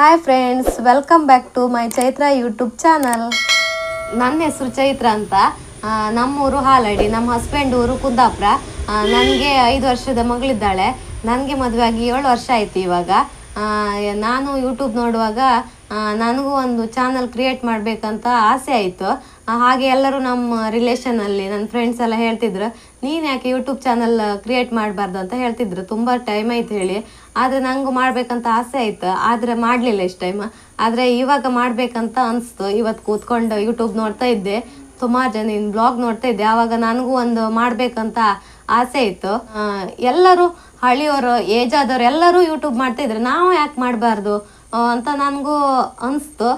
Hi friends welcome back to my Chaitra YouTube channel ನನ್ನ ಹೆಸರು ಚೈತ್ರ ಅಂತ. ನಮ್ಮೂರು ಹಾಲಡಿ, ನಮ್ಮ ಹಸ್ಬೆಂಡ್ ಊರು ಕುಂದಾಪುರ. ನನಗೆ ಐದು ವರ್ಷದ ಮಗಳಿದ್ದಾಳೆ. ನನಗೆ ಮದುವೆ ಆಗಿ ಏಳು ವರ್ಷ ಆಯಿತು ಇವಾಗ. ನಾನು ಯೂಟ್ಯೂಬ್ ನೋಡುವಾಗ ನನಗೂ ಒಂದು ಚಾನಲ್ ಕ್ರಿಯೇಟ್ ಮಾಡಬೇಕಂತ ಆಸೆ ಆಯಿತು. ಹಾಗೆ ಎಲ್ಲರೂ ನಮ್ಮ ರಿಲೇಷನಲ್ಲಿ ನನ್ನ ಫ್ರೆಂಡ್ಸ್ ಎಲ್ಲ ಹೇಳ್ತಿದ್ರು, ನೀನು ಯಾಕೆ ಯೂಟ್ಯೂಬ್ ಚಾನಲ್ ಕ್ರಿಯೇಟ್ ಮಾಡಬಾರ್ದು ಅಂತ ಹೇಳ್ತಿದ್ರು. ತುಂಬ ಟೈಮ್ ಆಯ್ತು ಹೇಳಿ. ಆದರೆ ನನಗೂ ಮಾಡಬೇಕಂತ ಆಸೆ ಆಯಿತು. ಆದರೆ ಮಾಡಲಿಲ್ಲ ಇಷ್ಟು ಟೈಮ್ ಆದರೆ ಇವಾಗ ಮಾಡಬೇಕಂತ ಅನಿಸ್ತು. ಇವತ್ತು ಕೂತ್ಕೊಂಡು ಯೂಟ್ಯೂಬ್ ನೋಡ್ತಾ ಇದ್ದೆ. ಸುಮಾರು ಜನ ಇನ್ನು ಬ್ಲಾಗ್ ನೋಡ್ತಾ ಇದ್ದೆ. ಆವಾಗ ನನಗೂ ಒಂದು ಮಾಡಬೇಕಂತ ಆಸೆ ಇತ್ತು. ಎಲ್ಲರೂ ಹಳ್ಳಿಯವರು ಏಜ್ ಆದವರು ಎಲ್ಲರೂ ಯೂಟ್ಯೂಬ್ ಮಾಡ್ತಾ ಇದ್ರು. ನಾವು ಯಾಕೆ ಮಾಡಬಾರ್ದು? ಅಂತ ನನಗೂ ಅನಿಸ್ತು.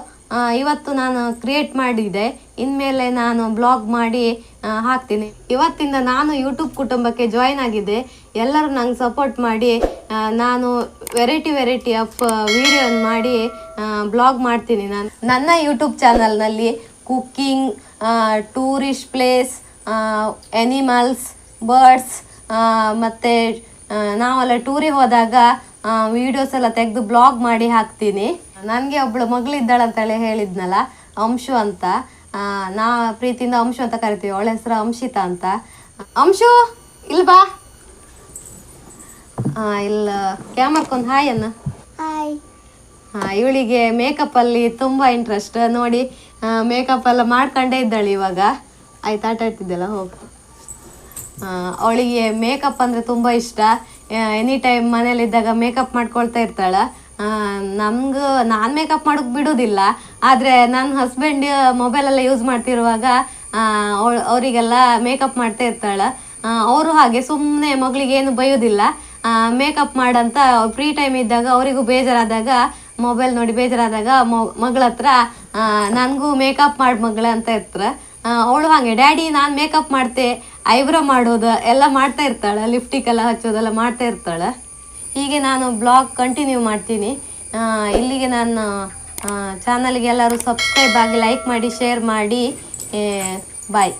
ಇವತ್ತು ನಾನು ಕ್ರಿಯೇಟ್ ಮಾಡಿದೆ. ಇನ್ಮೇಲೆ ನಾನು ಬ್ಲಾಗ್ ಮಾಡಿ ಹಾಕ್ತೀನಿ. ಇವತ್ತಿಂದ ನಾನು ಯೂಟ್ಯೂಬ್ ಕುಟುಂಬಕ್ಕೆ ಜಾಯ್ನ್ ಆಗಿದ್ದೆ. ಎಲ್ಲರೂ ನಂಗೆ ಸಪೋರ್ಟ್ ಮಾಡಿ ನಾನು ವೆರೈಟಿ ವೆರೈಟಿ ಆಫ್ ವಿಡಿಯೋನ್ ಮಾಡಿ ಬ್ಲಾಗ್ ಮಾಡ್ತೀನಿ ನಾನು. ನನ್ನ ಯೂಟ್ಯೂಬ್ ಚಾನಲ್ನಲ್ಲಿ cooking tourist place animals birds ಮತ್ತು ನಾವೆಲ್ಲ ಟೂರಿಗೆ ಹೋದಾಗ ವಿಡಿಯೋಸ್ ಎಲ್ಲ ತೆಗೆದು ಬ್ಲಾಗ್ ಮಾಡಿ ಹಾಕ್ತೀನಿ. ನನಗೆ ಒಬ್ಳು ಮಗಳಿದ್ದಾಳೆ ಅಂತೇಳಿ ಹೇಳಿದ್ನಲ್ಲ ಅಂಶು ಅಂತ. ನಾ ಪ್ರೀತಿಯಿಂದ ಅಂಶು ಅಂತ ಕರಿತೀವಿ ಅವಳ ಹೆಸರು ಅಂಶಿತಾ ಅಂತ. ಅಂಶು ಇಲ್ಲಿ ಬಾ. ಇಲ್ಲ ಕ್ಯಾಮರ್ಕೊಂದು ಹಾಯ್ ಅನ್ನ ಹಾಯ್ ಇವಳಿಗೆ ಮೇಕಪ್ ಅಲ್ಲಿ ತುಂಬಾ ಇಂಟ್ರೆಸ್ಟ್ ನೋಡಿ ಮೇಕಪ್ ಎಲ್ಲ ಮಾಡ್ಕೊಂಡೇ ಇದ್ದಾಳೆ ಇವಾಗ. ಆಯ್ತು ಆಟ ಆಡ್ತಿದ್ದೆಲ್ಲ ಹೋಗು. ಅವಳಿಗೆ ಮೇಕಪ್ ಅಂದರೆ ತುಂಬ ಇಷ್ಟ. ಎನಿ ಟೈಮ್ ಮನೇಲಿದ್ದಾಗ ಮೇಕಪ್ ಮಾಡ್ಕೊಳ್ತಾ ಇರ್ತಾಳೆ. ನಮ್ಗೆ, ನಾನು ಮೇಕಪ್ ಮಾಡೋಕೆ ಬಿಡೋದಿಲ್ಲ. ಆದರೆ ನನ್ನ ಹಸ್ಬೆಂಡ್ ಮೊಬೈಲೆಲ್ಲ ಯೂಸ್ ಮಾಡ್ತಿರುವಾಗ ಅವರಿಗೆಲ್ಲ ಮೇಕಪ್ ಮಾಡ್ತಾ ಇರ್ತಾಳೆ. ಅವರು ಹಾಗೆ ಸುಮ್ಮನೆ ಮಗಳಿಗೆ ಏನು ಬೈಯೋದಿಲ್ಲ. ಮೇಕಪ್ ಮಾಡಂತ ಫ್ರೀ ಟೈಮ್ ಇದ್ದಾಗ ಅವರಿಗೂ ಬೇಜಾರಾದಾಗ ಮೊಬೈಲ್ ನೋಡಿ ಬೇಜಾರಾದಾಗ ಮಗಳ ಹತ್ರ ನನಗೂ ಮೇಕಪ್ ಮಾಡಿ ಮಗಳ ಅಂತ ಇರ್ತಾರೆ. ಅವಳು ಹಾಗೆ ಡ್ಯಾಡಿ ನಾನು ಮೇಕಪ್ ಮಾಡ್ತೆ. ಐಬ್ರೋ ಮಾಡೋದು ಎಲ್ಲ ಮಾಡ್ತಾ ಇರ್ತಾಳೆ ಲಿಫ್ಟಿಕ್ ಎಲ್ಲ ಹಚ್ಚೋದೆಲ್ಲ ಮಾಡ್ತಾ ಇರ್ತಾಳೆ. ಹೀಗೆ ನಾನು ಬ್ಲಾಗ್ ಕಂಟಿನ್ಯೂ ಮಾಡ್ತೀನಿ. ಇಲ್ಲಿಗೆ ನಾನು ಚಾನಲ್ಗೆ ಎಲ್ಲರೂ ಸಬ್ಸ್ಕ್ರೈಬ್ ಆಗಿ ಲೈಕ್ ಮಾಡಿ ಶೇರ್ ಮಾಡಿ ಬಾಯ್